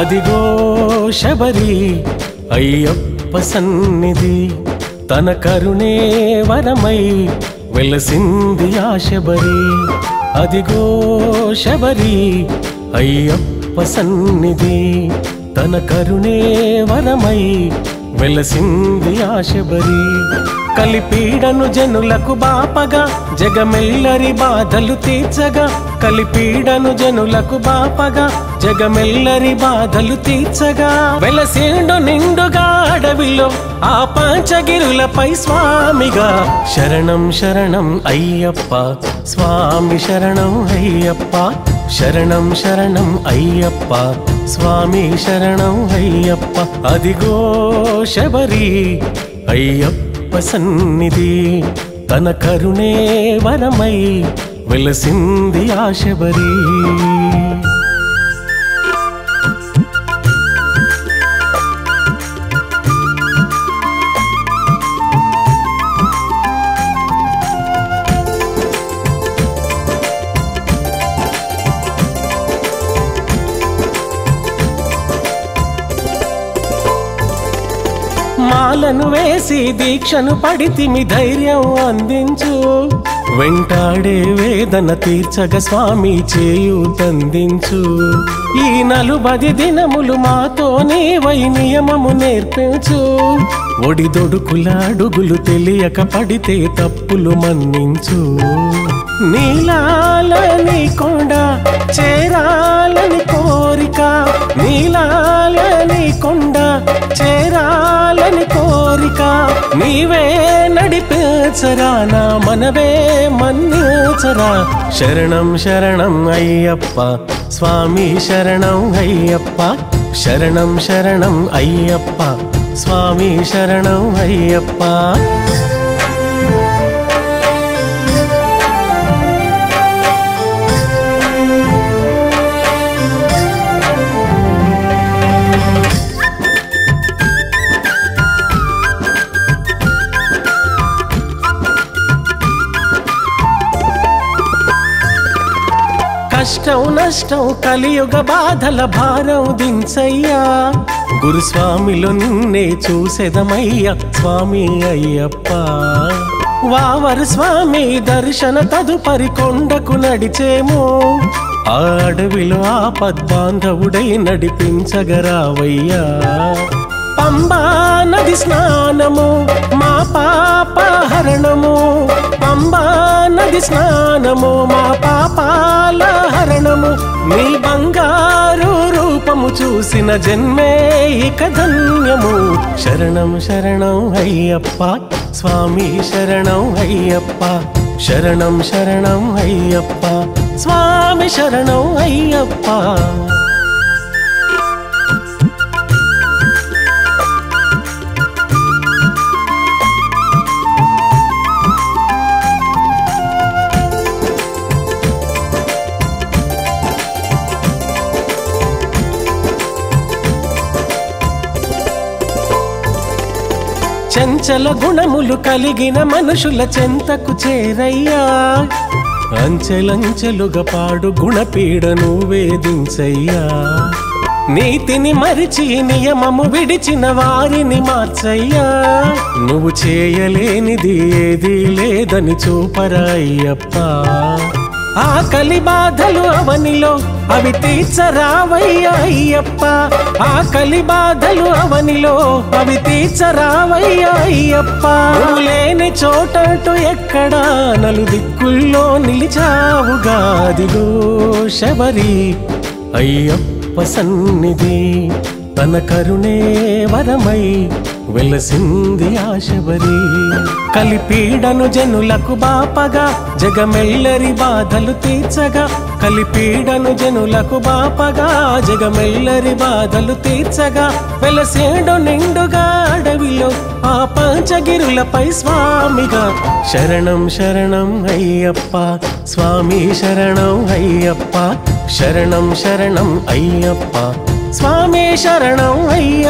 అదిగో శబరి అయ్యప్ప సన్నిధి. తన కరుణే వరమై వెలసింది ఆ శబరి. అదిగో శబరి అయ్యప్ప సన్నిధి. తన కరుణే వరమై వెలసింది ఆశబరి. కలిపీడను జనులకు బాపగా జగమెల్లరి బాధలు తీర్చగా. కలిపీడను జనులకు బాపగా జగమెల్లరి బాధలు తీర్చగా. వెలసిండు నిండుగా అడవిలో ఆ పాంచగిరులపై స్వామిగా. శరణం శరణం అయ్యప్ప స్వామి శరణం అయ్యప్ప. శరణం శరణం అయ్యప్ప స్వామి శరణం అయ్యప్ప అదిగో శబరి అయ్యప్ప సన్నిధి తన కరుణే వరమై వెలసింది ఆ శబరీ మాలను వేసి దీక్షను పడితిమి ధైర్యం అందించు. వెంటాడే వేదన తీర్చగ స్వామి చేయూతందించు ఈ నలుబది దినములు మాతో నీవై నియమము నేర్పించు. ఒడిదొడుకుల అడుగులు తెలియక పడితే తప్పులు మన్నించు. నీలాలని కొండ చేరాలని కోరిక నీలాలని కోరిక నీవే నడిపించరా నా మనవే మన్నించరా శరణం శరణం అయ్యప్ప స్వామి శరణం అయ్యప్ప శరణం శరణం అయ్యప్ప స్వామి శరణం కష్టం నష్టం కలియుగ బాధల భారం దించయ్యా. గురుస్వామిలో నిన్నే చూసేదమయ్య స్వామి అయ్యప్ప. వావరు స్వామి దర్శన తదుపరి కొండకు నడిచేమో. ఆ అడవిలో ఆపద్బాంధవుడై నడిపించగరావయ్యా. పంబా నది స్నానము మా పాపహరణము. పంబా నది స్నానము మా పాపాల హరణము మీ బంగారు రూపము చూసిన జన్మే ఇక ధన్యము. శరణం శరణం అయ్యప్ప స్వామి శరణం అయ్యప్ప శరణం శరణం అయ్యప్ప స్వామి శరణం అయ్యప్ప. చంచల గుణములు కలిగిన మనుషుల చెంతకు చేరయ్యా. అంచెలంచెలుగా పాడు గుణపీడను వేధించయ్యా. నీతిని మరిచి నియమము విడిచిన వారిని మార్చయ్యా. నువ్వు చేయలేనిది ఏదీ లేదని చూపరాయ్యప్ప. ఆకలి బాధలు అవనిలో అవి తీర్చరావయ్యా అయ్యప్ప. ఆకలి బాధలు అవనిలో అవి తీర్చరావయ్యా అయ్యప్ప. లేని చోటటు ఎక్కడా నలు దిక్కుల్లో నిలిచావుగా అదిగో శబరి అయ్యప్ప సన్నిధి తన కరుణే వరమై వెలసింది ఆశబరి. కలిపీడను జనులకు బాపగా జగమెల్లరి బాధలు తీర్చగా. కలిపీడను జనులకు బాపగా జగమెల్లరి బాధలు తీర్చగా. వెలసేడు నిండుగా అడవిలో ఆ పంచగిరులపై స్వామిగా. శరణం శరణం అయ్యప్ప స్వామి శరణం అయ్యప్ప. శరణం శరణం అయ్యప్ప స్వామి శరణం అయ్యప్ప.